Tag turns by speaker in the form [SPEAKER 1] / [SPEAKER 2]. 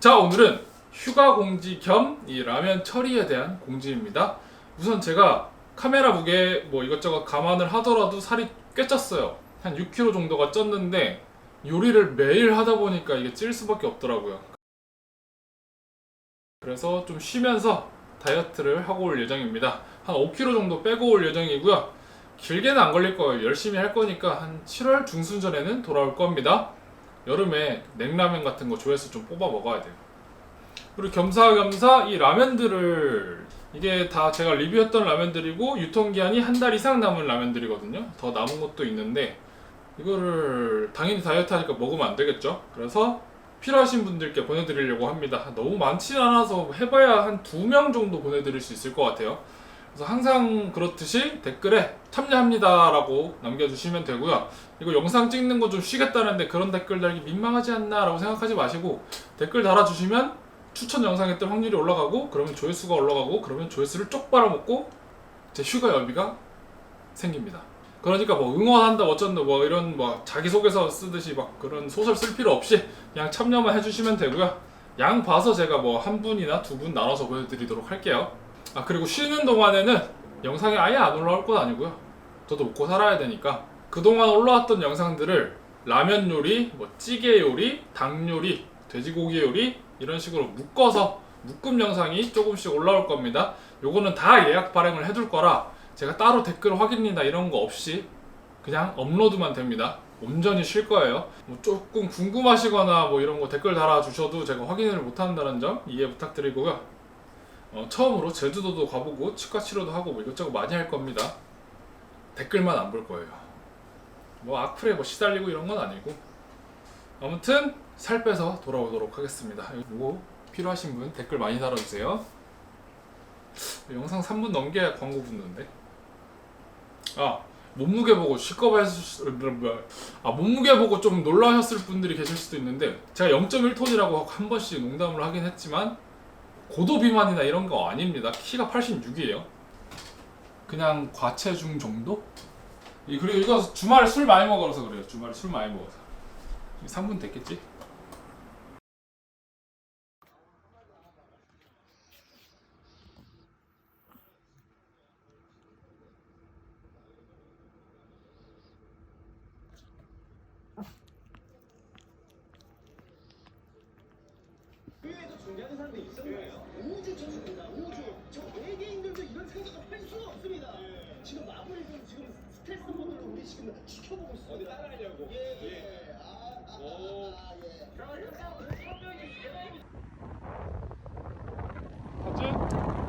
[SPEAKER 1] 자 오늘은 휴가 공지 겸 이 라면 처리에 대한 공지입니다. 우선 제가 카메라 무게 뭐 이것저것 감안을 하더라도 살이 꽤 쪘어요. 한 6kg 정도가 쪘는데 요리를 매일 하다 보니까 이게 찔 수밖에 없더라고요. 그래서 좀 쉬면서 다이어트를 하고 올 예정입니다. 한 5kg 정도 빼고 올 예정이고요. 길게는 안 걸릴 거예요. 열심히 할 거니까 한 7월 중순 전에는 돌아올 겁니다. 여름에 냉라면 같은 거 조회수 좀 뽑아 먹어야 돼요. 그리고 겸사겸사 이 라면들을 이게 다 제가 리뷰했던 라면들이고 유통기한이 한 달 이상 남은 라면들이거든요. 더 남은 것도 있는데 이거를 당연히 다이어트 하니까 먹으면 안 되겠죠. 그래서 필요하신 분들께 보내드리려고 합니다. 너무 많지 않아서 해봐야 한 두 명 정도 보내드릴 수 있을 것 같아요. 그래서 항상 그렇듯이 댓글에 참여합니다라고 남겨주시면 되고요. 이거 영상 찍는 거 좀 쉬겠다는데 그런 댓글 달기 민망하지 않나라고 생각하지 마시고 댓글 달아주시면 추천 영상에 뜰 확률이 올라가고 그러면 조회수가 올라가고 그러면 조회수를 쪽 빨아먹고 제 휴가 여비가 생깁니다. 그러니까 뭐 응원한다 어쩐다 뭐 이런 뭐 자기소개서 쓰듯이 막 그런 소설 쓸 필요 없이 그냥 참여만 해주시면 되고요. 양 봐서 제가 뭐 한 분이나 두 분 나눠서 보여드리도록 할게요. 아 그리고 쉬는 동안에는 영상이 아예 안 올라올 건 아니고요. 저도 먹고 살아야 되니까 그동안 올라왔던 영상들을 라면 요리, 뭐 찌개 요리, 닭 요리, 돼지고기 요리 이런 식으로 묶어서 묶음 영상이 조금씩 올라올 겁니다. 요거는 다 예약 발행을 해둘 거라 제가 따로 댓글 확인이나 이런 거 없이 그냥 업로드만 됩니다. 온전히 쉴 거예요. 뭐 조금 궁금하시거나 뭐 이런 거 댓글 달아주셔도 제가 확인을 못 한다는 점 이해 부탁드리고요. 어, 처음으로 제주도도 가보고 치과 치료도 하고 뭐 이것저것 많이 할 겁니다. 댓글만 안 볼 거예요. 뭐 악플에 뭐 시달리고 이런 건 아니고 아무튼 살 빼서 돌아오도록 하겠습니다. 이거 필요하신 분 댓글 많이 달아주세요. 영상 3분 넘게 광고 붙는데. 아 몸무게 보고 시겁해서 아 몸무게 보고 좀 놀라셨을 분들이 계실 수도 있는데 제가 0.1톤이라고 한 번씩 농담을 하긴 했지만 고도 비만이나 이런 거 아닙니다. 키가 86이에요. 그냥 과체중 정도? 이- 그리고 이거 주말에 술 많이 먹어서 그래요. 주말에 술 많이 먹어서. 3분 됐겠지?
[SPEAKER 2] 존재하는 사람들이 있었나요 우주 저주입니다. 우주. 저 외계인들도 이런 생각을 할 수가 없습니다. 지금 마블도 지금 스트레스 모드로 우리 지금 지켜보고 있습니다. 어디 따라하려고? 예, 예. 아, 아, 아, 아, 예.
[SPEAKER 1] 봤지?